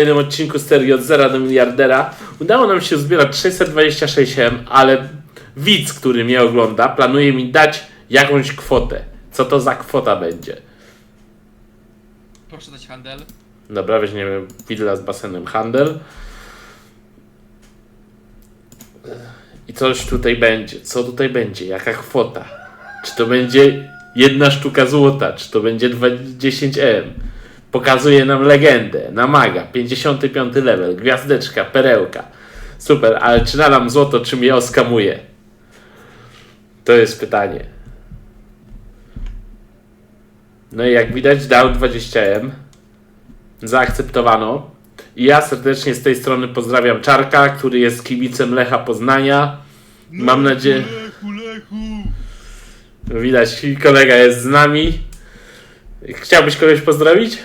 jednym odcinku serii od zera do miliardera udało nam się zbierać 626M, ale widz, który mnie ogląda, planuje mi dać jakąś kwotę. Co to za kwota będzie? Proszę dać handel. Dobra, weźmiemy willa z basenem handel. I coś tutaj będzie. Co tutaj będzie? Jaka kwota? Czy to będzie jedna sztuka złota? Czy to będzie 10M? Pokazuje nam legendę. Namaga. 55 level. Gwiazdeczka. Perełka. Super, ale czy nadam złoto, czy mnie oskamuje? To jest pytanie. No i jak widać dał 20M zaakceptowano. I ja serdecznie z tej strony pozdrawiam Czarka, który jest kibicem Lecha Poznania. Mam nadzieję, Lechu, lechu! widać, kolega jest z nami. Chciałbyś kogoś pozdrowić?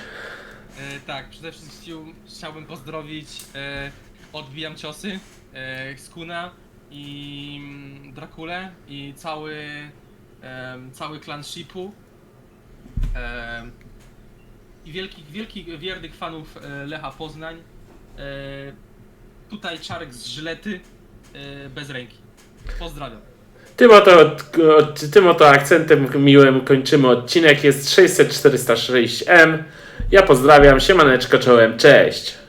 Tak, przede wszystkim chciałbym pozdrowić. E, odbijam ciosy. E, Skuna i mm, Drakule i cały, e, cały klan Shipu. E, I wielkich, wielkich, wiernych fanów e, Lecha Poznań. E, tutaj Czarek z Żylety e, bez ręki. Pozdrawiam. Tym oto, od- tym oto akcentem miłym kończymy odcinek. Jest 600 406M. Ja pozdrawiam, siemaneczko, czołem, cześć.